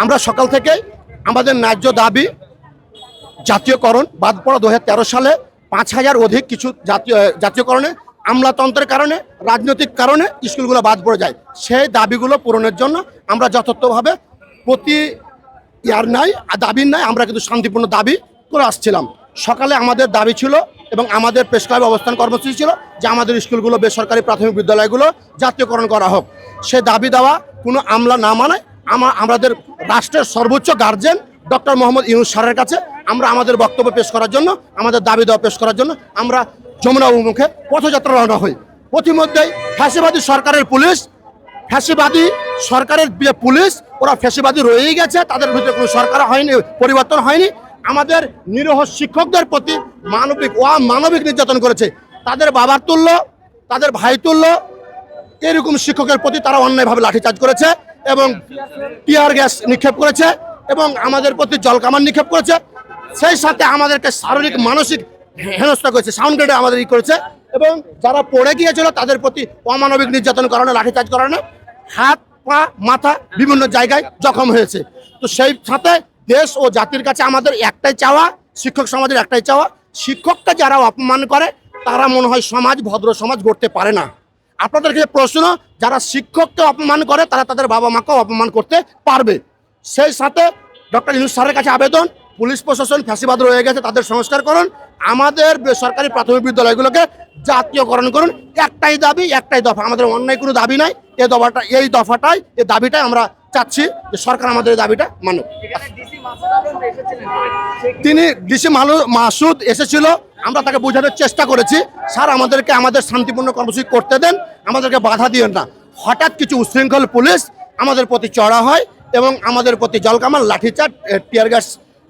আমরা সকাল থেকে আমাদের ন্যায্য দাবি জাতীয়করণ, বাদ পড়া দু হাজার তেরো সালে পাঁচ হাজার অধিক কিছু জাতীয়, জাতীয়করণে, আমলাতন্ত্রের কারণে, রাজনৈতিক কারণে স্কুলগুলো বাদ পড়ে যায়। সেই দাবিগুলো পূরণের জন্য আমরা যথার্থভাবে প্রতি ইয়ার নাই, আর দাবির নাই, আমরা কিন্তু শান্তিপূর্ণ দাবি করে আসছিলাম। সকালে আমাদের দাবি ছিল এবং আমাদের প্রেস ক্লাবে অবস্থান কর্মসূচি ছিল যে আমাদের স্কুলগুলো বেসরকারি প্রাথমিক বিদ্যালয়গুলো জাতীয়করণ করা হোক। সে দাবি দেওয়া কোনো আমলা না মানায়, আমা- আমাদের রাষ্ট্রের সর্বোচ্চ গার্জেন ডক্টর মোহাম্মদ ইউনুস স্যারের কাছে। আমরা আমাদের বক্তব্য পেশ করার জন্য, আমাদের দাবি দেওয়া পেশ করার জন্য আমরা যমুনা অভিমুখে পথযাত্রা রওনা হই। প্রতিমধ্যেই ফ্যাসিবাদী সরকারের পুলিশ, ফ্যাসিবাদী সরকারের যে পুলিশ, ওরা ফ্যাসিবাদী রয়েই গেছে, তাদের ভিতরে কোনো সরকার হয়নি, পরিবর্তন হয়নি। আমাদের নিরহ শিক্ষকদের প্রতি মানবিক ও মানবিক নির্যাতন করেছে। তাদের বাবার তুল্য, তাদের ভাই তুল্য এরকম শিক্ষকের প্রতি তারা অন্যায়ভাবে লাঠিচার্জ করেছে এবং টিয়ার গ্যাস নিক্ষেপ করেছে এবং আমাদের প্রতি জলকামান নিক্ষেপ করেছে। সেই সাথে আমাদেরকে শারীরিক, মানসিক হেনস্থা করেছে, সাউন্ড গ্রেডে আমাদের ই করেছে এবং যারা পড়ে গিয়েছিল তাদের প্রতি অমানবিক নির্যাতন করানো লাঠিচার্জ করানো, হাত, পা, মাথা বিভিন্ন জায়গায় জখম হয়েছে। তো সেই সাথে দেশ ও জাতির কাছে আমাদের একটাই চাওয়া, শিক্ষক সমাজের একটাই চাওয়া, শিক্ষককে যারা অপমান করে, তারা মনে হয় সমাজ ভদ্র সমাজ গড়তে পারে না। আপনাদের কাছে প্রশ্ন, যারা শিক্ষককে অপমান করে, তারা তাদের বাবা মাকেও অপমান করতে পারবে। সেই সাথে ডক্টর ইউনুস স্যারের কাছে আবেদন, পুলিশ প্রশাসন ফ্যাসিবাদ রয়ে গেছে, তাদের সংস্কার করুন। আমাদের বেসরকারি প্রাথমিক বিদ্যালয়গুলোকে জাতীয়করণ করুন। একটাই দাবি, একটাই দফা। আমাদের অন্যায় কোনো দাবি নাই। এই দফাটা, এই দফাটাই, এই দাবিটাই আমরা চাচ্ছি যে সরকার আমাদের দাবিটা মানুক। তিনি ডিসি মাসুদ এসেছিল। আমরা তাকে বোঝানোর চেষ্টা করেছি। স্যার আমাদেরকে আমাদের শান্তিপূর্ণ কর্মসূচি করতে দেন। আমাদেরকে বাধা দিয়েন না। হঠাৎ কিছু উশৃঙ্খল পুলিশ আমাদের প্রতি চড়া হয় এবং আমাদের প্রতি জলকামান লাঠিচার্জ টিয়ার গ্যাস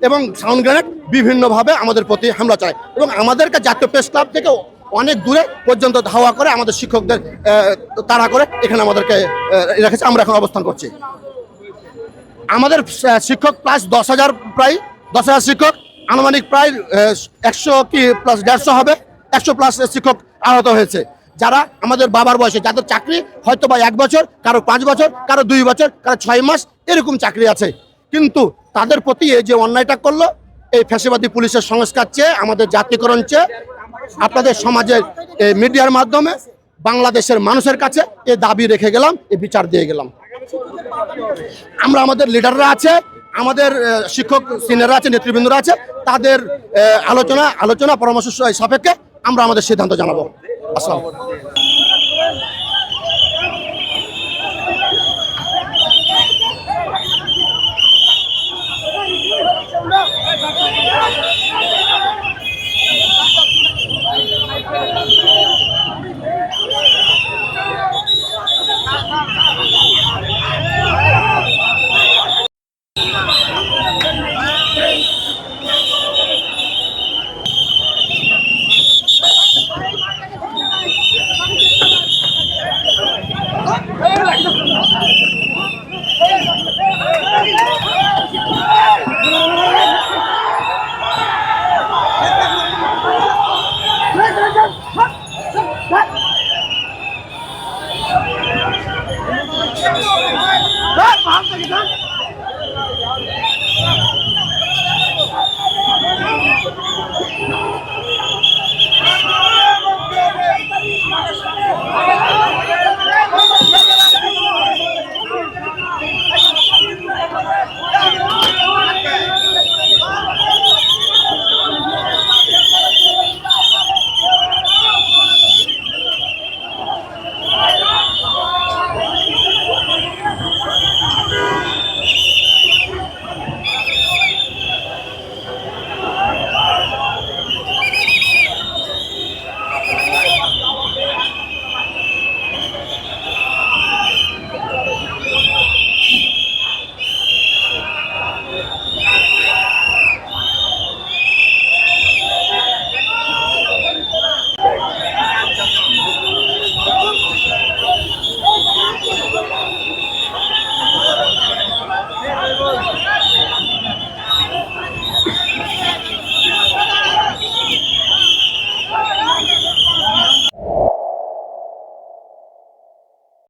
এবং সাউন্ড গ্রেনেড বিভিন্নভাবে আমাদের প্রতি হামলা চালায় এবং আমাদেরকে জাতীয় প্রেস ক্লাব থেকে অনেক দূরে পর্যন্ত ধাওয়া করে আমাদের শিক্ষকদের তাড়া করে এখানে আমাদেরকে রেখেছে। আমরা এখন অবস্থান করছি। আমাদের শিক্ষক প্লাস দশ হাজার প্রায়, দশ হাজার শিক্ষক, আনুমানিক প্রায় একশো কি প্লাস দেড়শো হবে, একশো প্লাস শিক্ষক আহত হয়েছে। যারা আমাদের বাবার বয়সে, যাদের চাকরি হয়তো বা এক বছর, কারও পাঁচ বছর, কারও দুই বছর, কারও ছয় মাস, এরকম চাকরি আছে। কিন্তু তাদের প্রতি এই যে অন্যায়টা করল, এই ফ্যাসিবাদী পুলিশের সংস্কার চেয়ে, আমাদের জাতীয়করণ চেয়ে, আপনাদের সমাজের মিডিয়ার মাধ্যমে, বাংলাদেশের মানুষের কাছে এ দাবি রেখে গেলাম এ বিচার দিয়ে গেলাম। আমরা আমাদের লিডাররা আছে, আমাদের শিক্ষক সিনিয়ররা আছে, নেতৃবৃন্দরা আছে, তাদের আলোচনা আলোচনা, পরামর্শ সাপেক্ষে আমরা আমাদের সিদ্ধান্ত জানাব। আসসালাম Kalk da gidelim.